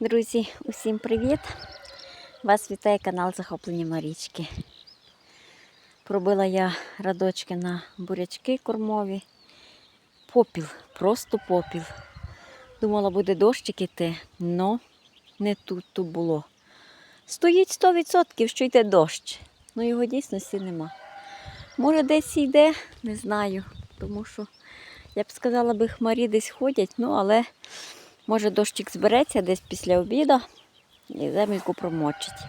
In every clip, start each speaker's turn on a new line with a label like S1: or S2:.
S1: Друзі, усім привіт! Вас вітає канал Захоплення Марічки. Пробила я радочки на бурячки кормові. Попіл, просто попіл. Думала, буде дощик іти, але не тут то було. Стоїть 100%, що йде дощ. Ну його дійсності нема. Може, десь йде, не знаю. Тому що, я б сказала, би хмарі десь ходять, ну але може дощик збереться десь після обіду і земельку промочить.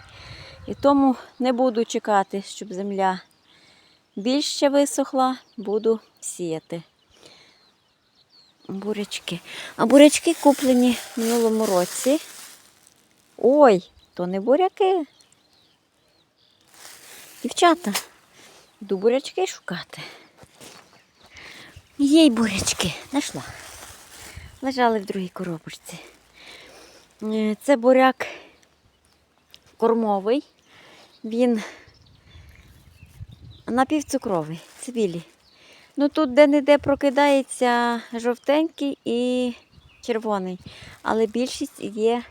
S1: І тому не буду чекати, щоб земля більше висохла, буду сіяти бурячки. А бурячки куплені в минулому році. Ой, то не буряки. Дівчата, йду бурячки шукати. Є й бурячки, знайшла. Лежали в другій коробочці. Е, Це буряк кормовий. Він напівцукровий, цвілі. Ну тут де-не-де прокидається жовтенький і червоний, але більшість є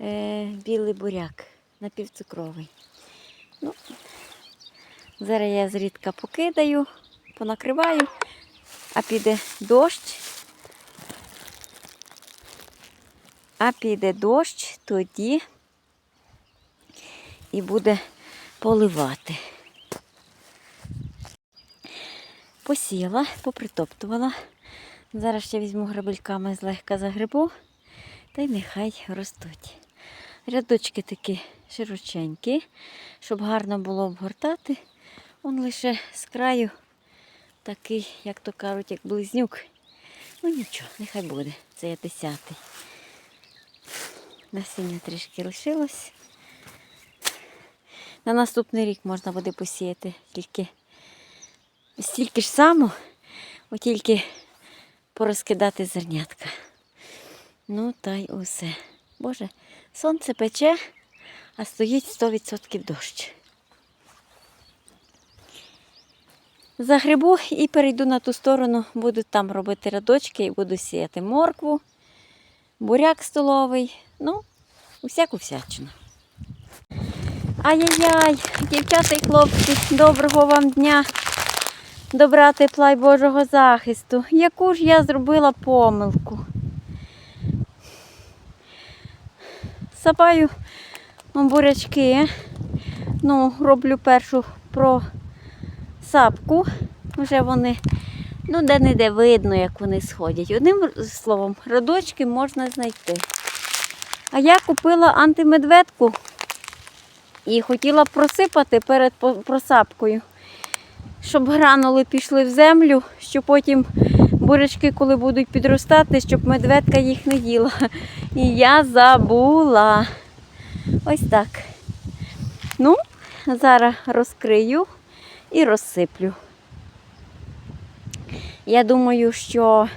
S1: е, білий буряк, напівцукровий. Ну, зараз я зрідка покидаю, понакриваю, а піде дощ. А піде дощ, тоді і буде поливати. Посіяла, попритоптувала. Зараз ще візьму грабельками злегка загребу, та й нехай ростуть. Рядочки такі широченькі, щоб гарно було обгортати. Он лише з краю такий, як то кажуть, як близнюк. Ну нічого, нехай буде. Це я десятий. Насіння трішки лишилось. На наступний рік можна буде посіяти тільки стільки ж само, от тільки порозкидати зернятка. Ну, та й усе. Боже, сонце пече, а стоїть 100% дощ. Загребу і перейду на ту сторону, буду там робити рядочки і буду сіяти моркву, буряк столовий, ну, усяку всячину. Ай-яй-яй, дівчата і хлопці, доброго вам дня, добра тепла й Божого захисту. Яку ж я зробила помилку? Сапаю бурячки, ну, роблю першу просапку, вже вони, ну, де-не-де видно, як вони сходять. Одним словом, родочки можна знайти. А я купила антимедведку і хотіла просипати перед просапкою, щоб гранули пішли в землю, щоб потім бурячки, коли будуть підростати, щоб медведка їх не їла. І я забула. Ось так. Ну, зараз розкрию і розсиплю. Я думаю, що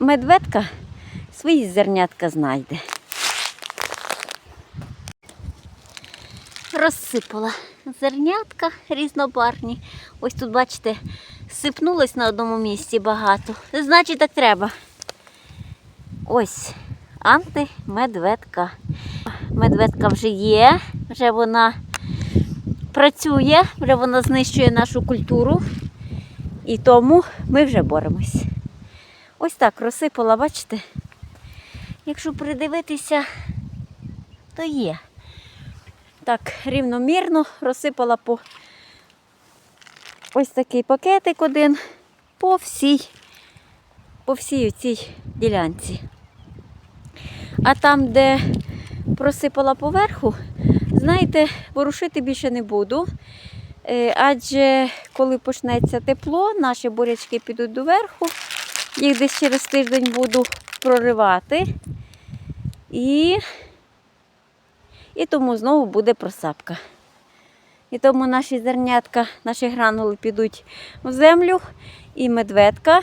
S1: медведка свої зернятка знайде. Розсипала зернятка різнобарні. Ось тут, бачите, сипнулось на одному місці багато. Значить, так треба. Ось антимедведка. Медведка вже є, вже вона працює, вже вона знищує нашу культуру. І тому ми вже боремось. Ось так розсипала, бачите? Якщо придивитися, то є. Так, рівномірно розсипала по ось такий пакетик один по всій, по всій цій ділянці. А там, де просипала поверху, знаєте, ворушити більше не буду. Е, Адже коли почнеться тепло, наші бурячки підуть доверху, їх десь через тиждень буду проривати. І, і тому знову буде просапка. І тому наші зернятка, наші гранули підуть в землю і медведка.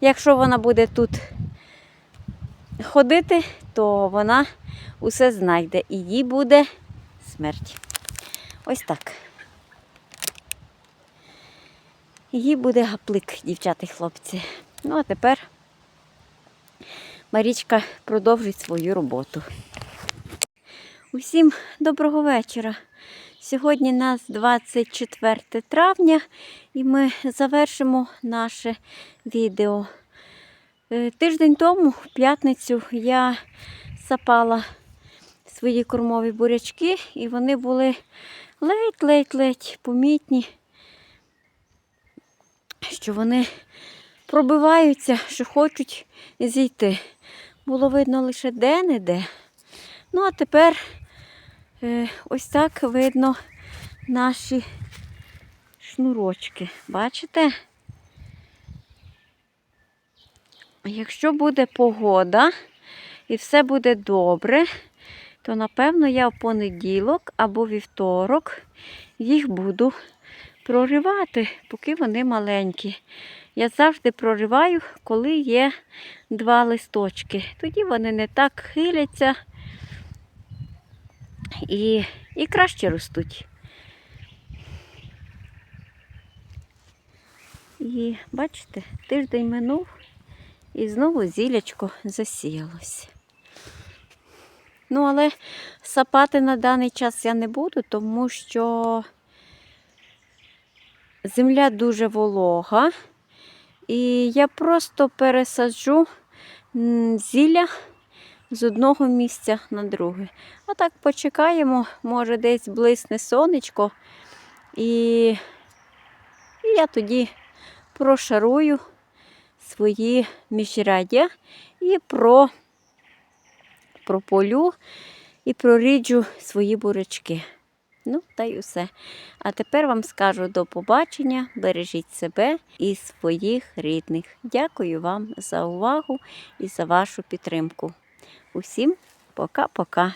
S1: Якщо вона буде тут ходити, то вона усе знайде і їй буде смерть. Ось так. Їй буде гаплик, дівчата і хлопці. Ну, а тепер Марічка продовжить свою роботу. Усім доброго вечора. Сьогодні у нас 24 травня і ми завершимо наше відео. Е, Тиждень тому, в п'ятницю, я сапала свої кормові бурячки, і вони були ледь-ледь-ледь помітні, що вони пробиваються, що хочуть зійти. Було видно лише де-не-де. Ну, а тепер е, ось так видно наші шнурочки. Бачите? Якщо буде погода і все буде добре, то напевно я в понеділок або вівторок їх буду проривати, поки вони маленькі. Я завжди прориваю, коли є два листочки. Тоді вони не так хиляться і, і краще ростуть. І бачите, тиждень минув і знову зілячко засіялось. Ну, але сапати на даний час я не буду, тому що земля дуже волога. І я просто пересаджу зілля з одного місця на друге. А так почекаємо, може десь блисне сонечко. І, я тоді прошарую свої міжряддя і про, прополю і проріджу свої бурячки. Ну, та й усе. А тепер вам скажу до побачення. Бережіть себе і своїх рідних. Дякую вам за увагу і за вашу підтримку. Усім пока-пока.